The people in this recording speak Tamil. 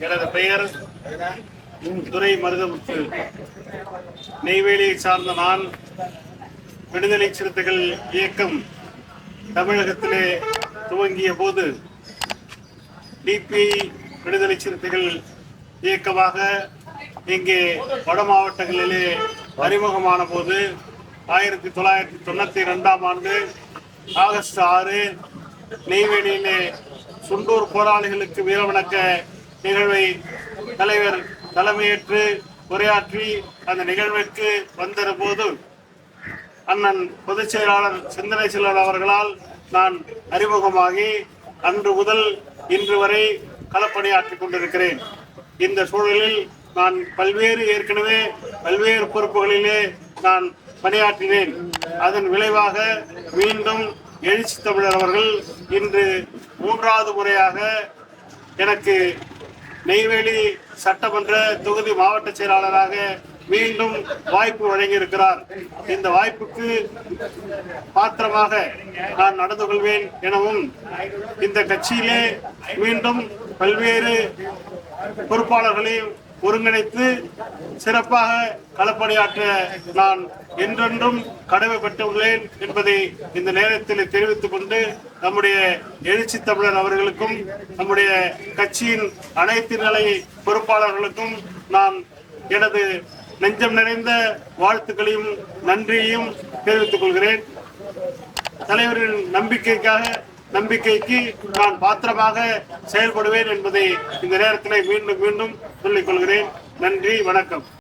எனது பெயர் துரை மருதமுத்து நெய்வேலியை சார்ந்த நான் விடுதலை சிறுத்தைகள் இயக்கம் தமிழகத்திலே துவங்கிய போது டிபி விடுதலை சிறுத்தைகள் இயக்கமாக இங்கே வட மாவட்டங்களிலே அறிமுகமான போது ஆயிரத்தி தொள்ளாயிரத்தி தொண்ணூத்தி ரெண்டாம் ஆண்டு ஆகஸ்ட் ஆறு நெய்வேலியிலே சுண்டூர் போராளிகளுக்கு வீரவணக்க நிகழ்வை தலைவர் தலைமையேற்று உரையாற்றி அந்த நிகழ்விற்கு வந்திருந்த போது அண்ணன் பொதுச் செயலாளர் சிந்தனை செல்வர் அவர்களால் நான் அறிமுகமாகி அன்று முதல் இன்று வரை களப்பணியாற்றிக் கொண்டிருக்கிறேன். இந்த சூழலில் நான் பல்வேறு ஏற்கனவே பல்வேறு பொறுப்புகளிலே நான் பணியாற்றினேன். அதன் விளைவாக மீண்டும் எழுச்சி தமிழர் அவர்கள் இன்று மூன்றாவது முறையாக எனக்கு நெய்வேலி சட்டமன்ற தொகுதி மாவட்ட செயலாளராக மீண்டும் வாய்ப்பு வழங்கியிருக்கிறார். இந்த வாய்ப்புக்கு பாத்திரமாக நான் நடந்து கொள்வேன் எனவும் இந்த கட்சியிலே மீண்டும் பல்வேறு பொறுப்பாளர்களையும் ஒருங்கிணைத்து சிறப்பாக களப்பணியாற்ற நான் என்றென்றும் பெற்றுள்ளேன் என்பதை இந்த நேரத்தில் தெரிவித்துக் கொண்டு நம்முடைய எழுச்சி தமிழர் அவர்களுக்கும் நம்முடைய கட்சியின் அனைத்து நிலை பொறுப்பாளர்களுக்கும் நான் எனது நெஞ்சம் நிறைந்த வாழ்த்துக்களையும் நன்றியையும் தெரிவித்துக் கொள்கிறேன். தலைவரின் நம்பிக்கைக்காக நம்பிக்கைக்கு நான் பாத்திரமாக செயல்படுவேன் என்பதை இந்த நேரத்தில் மீண்டும் மீண்டும் சொல்லிக் கொள்கிறேன். நன்றி வணக்கம்.